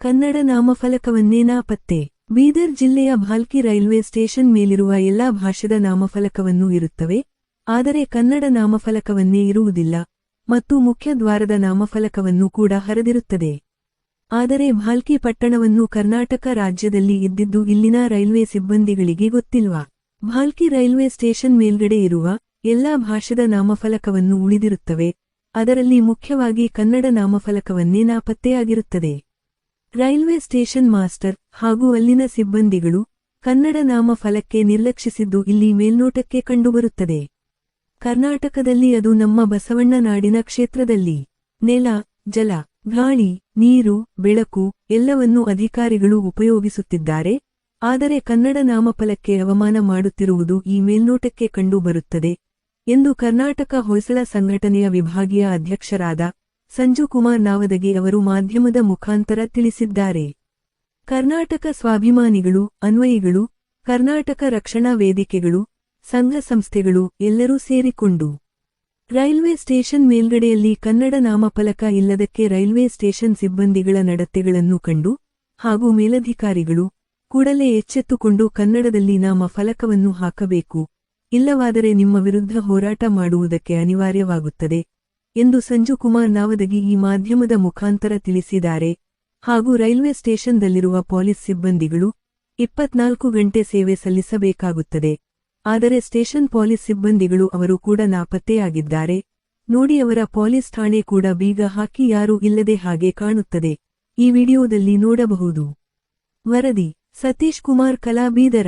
ಕನ್ನಡ ನಾಮಫಲಕವನ್ನೇ ನಾಪತ್ತೆ ಬೀದರ್ ಜಿಲ್ಲೆಯ Bhalki railway station ಮೇಲಿರುವ ಎಲ್ಲಾ ಭಾಷೆದ ನಾಮಫಲಕವನ್ನೂ ಇರುತ್ತವೆ. ಆದರೆ ಕನ್ನಡ ನಾಮಫಲಕವನ್ನೇ ಇರುವುದಿಲ್ಲ. ಮತ್ತು ಮುಖ್ಯ ದ್ವಾರದ ನಾಮಫಲಕವನ್ನು ಕೂಡ ಹರಿದಿರುತ್ತದೆ. ಆದರೆ ಭಾಲ್ಕಿ ಪಟ್ಟಣವನ್ನು ಕರ್ನಾಟಕ ರಾಜ್ಯದಲ್ಲಿ ಇದ್ದಿದ್ದು ಇಲ್ಲಿನ ರೈಲ್ವೆ ಸಿಬ್ಬಂದಿಗಳಿಗೆ ಗೊತ್ತಿಲ್ವಾ. ಭಾಲ್ಕಿ ರೈಲ್ವೆ ಸ್ಟೇಷನ್ ಮೇಲ್ಗಡೆ ಇರುವ ಎಲ್ಲಾ ಭಾಷೆದ ನಾಮಫಲಕವನ್ನು ಉಳಿದಿರುತ್ತವೆ. ಅದರಲ್ಲಿ ಮುಖ್ಯವಾಗಿ ಕನ್ನಡ ನಾಮಫಲಕವನ್ನೇ ನಾಪತ್ತೆಯಾಗಿರುತ್ತದೆ ರೈಲ್ವೆ ಸ್ಟೇಷನ್ ಮಾಸ್ಟರ್ ಹಾಗೂ ಅಲ್ಲಿನ ಸಿಬ್ಬಂದಿಗಳು ಕನ್ನಡ ನಾಮಫಲಕ್ಕೆ ನಿರ್ಲಕ್ಷಿಸಿದ್ದು ಇಲ್ಲಿ ಮೇಲ್ನೋಟಕ್ಕೆ ಕಂಡುಬರುತ್ತದೆ. ಕರ್ನಾಟಕದಲ್ಲಿ ಅದು ನಮ್ಮ ಬಸವಣ್ಣ ನಾಡಿನ ಕ್ಷೇತ್ರದಲ್ಲಿ. ನೆಲ, ಜಲ, ಗಾಳಿ, ನೀರು, ಬೆಳಕು ಎಲ್ಲವನ್ನೂ ಅಧಿಕಾರಿಗಳು ಉಪಯೋಗಿಸುತ್ತಿದ್ದಾರೆ. ಆದರೆ ಕನ್ನಡ ನಾಮಫಲಕ್ಕೆ ಅವಮಾನ ಮಾಡುತ್ತಿರುವುದು ಈ ಮೇಲ್ನೋಟಕ್ಕೆ ಕಂಡುಬರುತ್ತದೆ ಎಂದು ಕರ್ನಾಟಕ ಹೊಯ್ಸಳ ಸಂಘಟನೆಯ ವಿಭಾಗೀಯ ಅಧ್ಯಕ್ಷರಾದ ಸಂಜು ಕುಮಾರ್ ನಾವದಗಿ ಅವರು ಮಾಧ್ಯಮದ ಮುಖಾಂತರ ತಿಳಿಸಿದ್ದಾರೆ. ಕರ್ನಾಟಕ ಸ್ವಾಭಿಮಾನಿಗಳು, ಅನ್ವಯಿಗಳು, ಕರ್ನಾಟಕ ರಕ್ಷಣಾ ವೇದಿಕೆಗಳು, ಸಂಘ ಸಂಸ್ಥೆಗಳು ಎಲ್ಲರೂ ಸೇರಿಕೊಂಡು ರೈಲ್ವೆ ಸ್ಟೇಷನ್ ಮೇಲ್ಗಡೆಯಲ್ಲಿ ಕನ್ನಡ ನಾಮಫಲಕ ಇಲ್ಲದಕ್ಕೆ ರೈಲ್ವೆ ಸ್ಟೇಷನ್ ಸಿಬ್ಬಂದಿಗಳ ನಡತೆಗಳನ್ನು ಕಂಡು ಹಾಗೂ ಮೇಲಧಿಕಾರಿಗಳು ಕೂಡಲೇ ಎಚ್ಚೆತ್ತುಕೊಂಡು ಕನ್ನಡದಲ್ಲಿ ನಾಮ ಫಲಕವನ್ನು ಹಾಕಬೇಕು. ಇಲ್ಲವಾದರೆ ನಿಮ್ಮ ವಿರುದ್ಧ ಹೋರಾಟ ಮಾಡುವುದಕ್ಕೆ ಅನಿವಾರ್ಯವಾಗುತ್ತದೆ. ಎಂದು ಸಂಜು ಕುಮಾರ್ ನಾವದಗಿ ಈ ಮಾಧ್ಯಮದ ಮುಖಾಂತರ ತಿಳಿಸಿದ್ದಾರೆ. ಹಾಗೂ ರೈಲ್ವೆ ಸ್ಟೇಷನ್ದಲ್ಲಿರುವ ಪೊಲೀಸ್ ಸಿಬ್ಬಂದಿಗಳು ಇಪ್ಪತ್ನಾಲ್ಕು ಗಂಟೆ ಸೇವೆ ಸಲ್ಲಿಸಬೇಕಾಗುತ್ತದೆ. ಆದರೆ ಸ್ಟೇಷನ್ ಪೊಲೀಸ್ ಸಿಬ್ಬಂದಿಗಳು ಅವರು ಕೂಡ ನಾಪತ್ತೆಯಾಗಿದ್ದಾರೆ. ನೋಡಿ ಅವರ ಪೊಲೀಸ್ ಠಾಣೆ ಕೂಡ ಬೀಗ ಹಾಕಿ ಯಾರೂ ಇಲ್ಲದೆ ಹಾಗೆ ಕಾಣುತ್ತದೆ. ಈ ವಿಡಿಯೋದಲ್ಲಿ ನೋಡಬಹುದು. ವರದಿ, ಸತೀಶ್ ಕುಮಾರ್ ಕಲಾ ಬೀದರ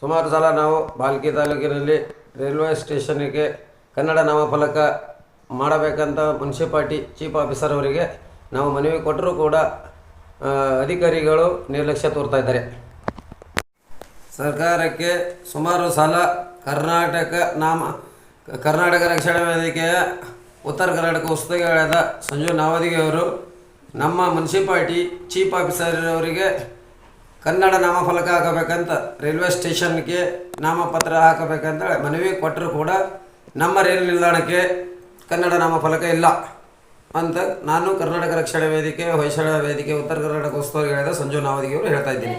ಸುಮಾರು ಸಲ ನಾವು ಬಾಲ್ಕಿ ತಾಲೂಕಿನಲ್ಲಿ ರೈಲ್ವೆ ಸ್ಟೇಷನ್ಗೆ ಕನ್ನಡ ನಾಮಫಲಕ ಮಾಡಬೇಕಂತ ಮುನ್ಸಿಪಾಲ್ಟಿ ಚೀಫ್ ಆಫೀಸರ್ ಅವರಿಗೆ ನಾವು ಮನವಿ ಕೊಟ್ಟರೂ ಕೂಡ ಅಧಿಕಾರಿಗಳು ನಿರ್ಲಕ್ಷ್ಯ ತೋರ್ತಾ ಇದ್ದಾರೆ. ಸರ್ಕಾರಕ್ಕೆ ಸುಮಾರು ಸಲ ಕರ್ನಾಟಕ ನಾಮ, ಕರ್ನಾಟಕ ರಕ್ಷಣಾ ವೇದಿಕೆಯ ಉತ್ತರ ಕರ್ನಾಟಕ ಉಸ್ತುವಾರಿಯಾದ ಸಂಜು ನಾವದಿಗೆ ಅವರು ನಮ್ಮ ಮುನ್ಸಿಪಾಲ್ಟಿ ಚೀಫ್ ಆಫೀಸರ್ ಅವರಿಗೆ ಕನ್ನಡ ನಾಮಫಲಕ ಹಾಕಬೇಕಂತ ರೈಲ್ವೆ ಸ್ಟೇಷನ್ಗೆ ನಾಮಪತ್ರ ಹಾಕಬೇಕಂತ ಮನವಿ ಕೊಟ್ಟರು ಕೂಡ ನಮ್ಮ ರೈಲು ನಿಲ್ದಾಣಕ್ಕೆ ಕನ್ನಡ ನಾಮಫಲಕ ಇಲ್ಲ ಅಂತ ನಾನು ಕರ್ನಾಟಕ ರಕ್ಷಣಾ ವೇದಿಕೆ, ಹೊಯ್ಸಳ ವೇದಿಕೆ, ಉತ್ತರ ಕರ್ನಾಟಕ ಉಸ್ತುವಾರಿಯಾದ ಸಂಜು ನಾವದಿಗೆ ಅವರು ಹೇಳ್ತಾ ಇದ್ದೀನಿ.